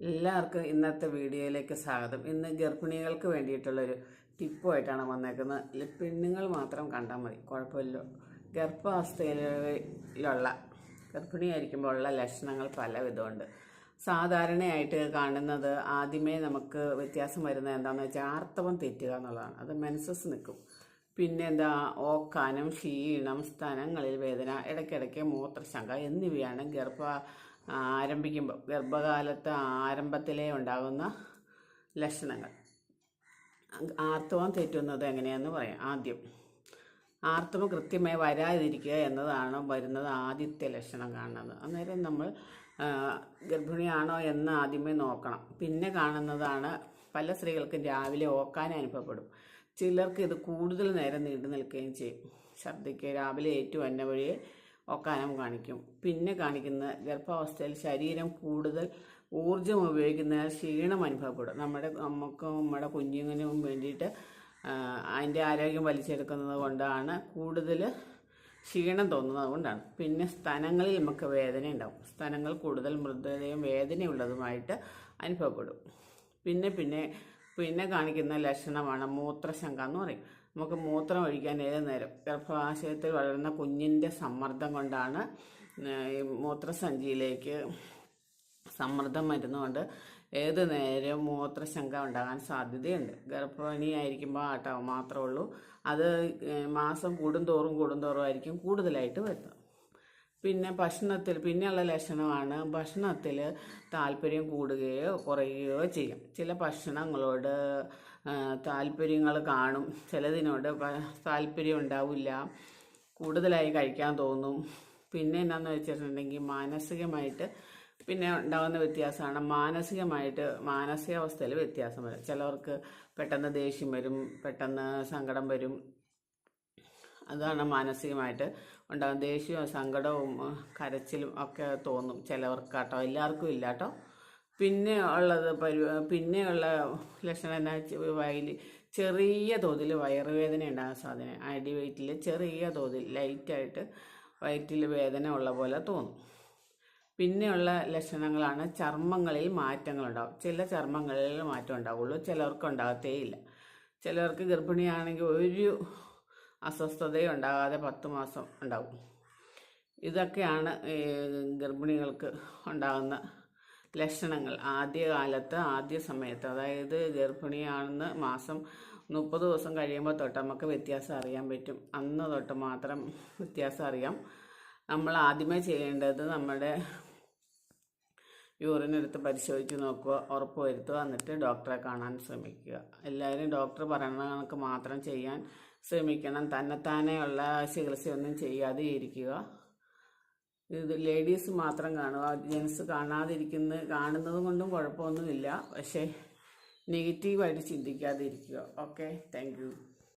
എല്ലാവർക്കും ഇന്നത്തെ വീഡിയോയിലേക്ക് സ്വാഗതം. ഇന്ന് ഗർഭിണികൾക്ക് വേണ്ടിയിട്ടുള്ളൊരു ടിപ്പുമായിട്ടാണ് വന്നേക്കുന്നത്. പെണ്ണുങ്ങൾ മാത്രം കണ്ടാൽ മതി. കുഴപ്പമില്ല. ഗർഭാവസ്ഥയിലുള്ള ഗർഭിണിയായിരിക്കുമ്പോഴുള്ള ലക്ഷണങ്ങൾ പല വിധമുണ്ട് സാധാരണയായിട്ട് കാണുന്നത് ആദ്യമേ നമുക്ക് വ്യത്യാസം വരുന്നത് എന്താണെന്ന് വെച്ചാൽ ആർത്തവം തെറ്റുക എന്നുള്ളതാണ്. അത് മെൻസസ് നിൽക്കും. പിന്നെ എന്താ ഓക്കാനം ക്ഷീണം സ്ഥലങ്ങളിൽ വേദന ഇടയ്ക്കിടയ്ക്ക് മൂത്രശങ്ക എന്നിവയാണ് ഗർഭ ആരംഭിക്കുമ്പോൾ ഗർഭകാലത്ത് ആരംഭത്തിലേ ഉണ്ടാകുന്ന ലക്ഷണങ്ങൾ. ആർത്തവം തെറ്റുന്നത് എങ്ങനെയാണെന്ന് പറയാം. ആദ്യം ആർത്തവം കൃത്യമായി വരാതിരിക്കുക എന്നതാണ് വരുന്നത് ആദ്യത്തെ ലക്ഷണം കാണുന്നത്. അന്നേരം നമ്മൾ ഗർഭിണിയാണോ എന്ന് ആദ്യമേ നോക്കണം. പിന്നെ കാണുന്നതാണ് പല സ്ത്രീകൾക്കും രാവിലെ ഓക്കാൻ അനുഭവപ്പെടും. ചിലർക്ക് ഇത് കൂടുതൽ നേരം നീണ്ടു നിൽക്കുകയും ചെയ്യും. ഛർദ്ദിക്ക് രാവിലെ ഏറ്റു വന്ന വഴിയെ ഒക്കാനം കാണിക്കും. പിന്നെ കാണിക്കുന്ന ഗർഭാവസ്ഥയിൽ ശരീരം കൂടുതൽ ഊർജം ഉപയോഗിക്കുന്നതിനാൽ ക്ഷീണം അനുഭവപ്പെടും. നമ്മുടെ നമുക്കും നമ്മുടെ കുഞ്ഞുങ്ങനും വേണ്ടിയിട്ട് അതിന്റെ ആരോഗ്യം വലിച്ചെടുക്കുന്നത് കൊണ്ടാണ് കൂടുതൽ ക്ഷീണം തോന്നുന്നത് കൊണ്ടാണ്. പിന്നെ സ്ഥലങ്ങളിൽ നമുക്ക് വേദന ഉണ്ടാവും. സ്ഥലങ്ങൾ കൂടുതൽ മൃദുതയും വേദനയുള്ളതുമായിട്ട് അനുഭവപ്പെടും. പിന്നെ പിന്നെ പിന്നെ കാണിക്കുന്ന ലക്ഷണമാണ് മൂത്രശങ്ക എന്ന് പറയും. നമുക്ക് മൂത്രം ഒഴിക്കാൻ ഏത് നേരം? ഗർഭാശയത്തിൽ വളരുന്ന കുഞ്ഞിന്റെ സമ്മർദ്ദം കൊണ്ടാണ് ഈ മൂത്രസഞ്ചിയിലേക്ക് സമ്മർദ്ദം വരുന്നതുകൊണ്ട് ഏത് നേരം മൂത്രശങ്ക ഉണ്ടാകാൻ സാധ്യതയുണ്ട്? ഗർഭിണിയായിരിക്കുമ്പോൾ ആട്ടോ മാത്രമേ ഉള്ളൂ. അത് മാസം കൂടുന്തോറും കൂടുന്തോറും ആയിരിക്കും കൂടുതലായിട്ട് വരുന്നത്. പിന്നെ ഭക്ഷണത്തിൽ പിന്നെയുള്ള ലക്ഷണമാണ് ഭക്ഷണത്തിൽ താല്പര്യം കൂടുകയോ കുറയുകയോ ചെയ്യും. ചില ഭക്ഷണങ്ങളോട് താല്പര്യങ്ങൾ കാണും. ചിലതിനോട് താല്പര്യം ഉണ്ടാവില്ല. കൂടുതലായി കഴിക്കാൻ തോന്നും. പിന്നെ എന്നാന്ന് വെച്ചിട്ടുണ്ടെങ്കിൽ മാനസികമായിട്ട് പിന്നെ ഉണ്ടാകുന്ന വ്യത്യാസമാണ്. മാനസികമായിട്ട് മാനസികാവസ്ഥയിൽ വ്യത്യാസം വരും. ചിലവർക്ക് പെട്ടെന്ന് ദേഷ്യം വരും പെട്ടെന്ന് സങ്കടം വരും. അതാണ് മാനസികമായിട്ട് ഉണ്ടാകും ദേഷ്യവും സങ്കടവും കരച്ചിലും ഒക്കെ തോന്നും ചിലവർക്ക് കേട്ടോ. എല്ലാവർക്കും ഇല്ല കേട്ടോ. പിന്നെ ഉള്ളത് പരി പിന്നെയുള്ള ലക്ഷണം എന്നാ വയൽ ചെറിയ തോതിൽ വയറുവേദന ഉണ്ടാകാൻ സാധ്യത അടി വയറ്റിൽ ചെറിയ തോതിൽ ലൈറ്റായിട്ട് വയറ്റിൽ വേദന ഉള്ള പോലെ തോന്നും. പിന്നെയുള്ള ലക്ഷണങ്ങളാണ് ചർമ്മങ്ങളിൽ മാറ്റങ്ങളുണ്ടാവും ചില ചർമ്മങ്ങളിൽ മാറ്റം ഉണ്ടാവുള്ളൂ ചിലർക്ക് ഉണ്ടാകത്തേയില്ല ചിലർക്ക് ഗർഭിണിയാണെങ്കിൽ ഒരു അസ്വസ്ഥതയും ഉണ്ടാകാതെ പത്ത് മാസം ഉണ്ടാവും. ഇതൊക്കെയാണ് ഗർഭിണികൾക്ക് ഉണ്ടാകുന്ന ലക്ഷണങ്ങൾ. ആദ്യകാലത്ത് ആദ്യ സമയത്ത്. അതായത് ഗർഭിണിയാണെന്ന് മാസം മുപ്പത് ദിവസം കഴിയുമ്പോൾ തൊട്ട് നമുക്ക് വ്യത്യാസം അറിയാൻ പറ്റും. അന്ന് തൊട്ട് മാത്രം വ്യത്യാസം അറിയാം. നമ്മൾ ആദ്യമേ ചെയ്യേണ്ടത് നമ്മുടെ യൂറിൻ എടുത്ത് പരിശോധിച്ച് നോക്കുക ഉറപ്പ് വരുത്തുക എന്നിട്ട് ഡോക്ടറെ കാണാൻ ശ്രമിക്കുക. എല്ലാവരും ഡോക്ടർ പറയുന്ന കണക്ക് മാത്രം ചെയ്യാൻ ശ്രമിക്കണം. തന്നെത്താനെയുള്ള ചികിത്സയൊന്നും ചെയ്യാതെ ഇരിക്കുക. ഇത് ലേഡീസ് മാത്രം കാണുക ജെൻസ് കാണാതിരിക്കുന്ന കാണുന്നത് കൊണ്ടും കുഴപ്പമൊന്നുമില്ല. പക്ഷേ നെഗറ്റീവായിട്ട് ചിന്തിക്കാതിരിക്കുക. ഓക്കെ? താങ്ക്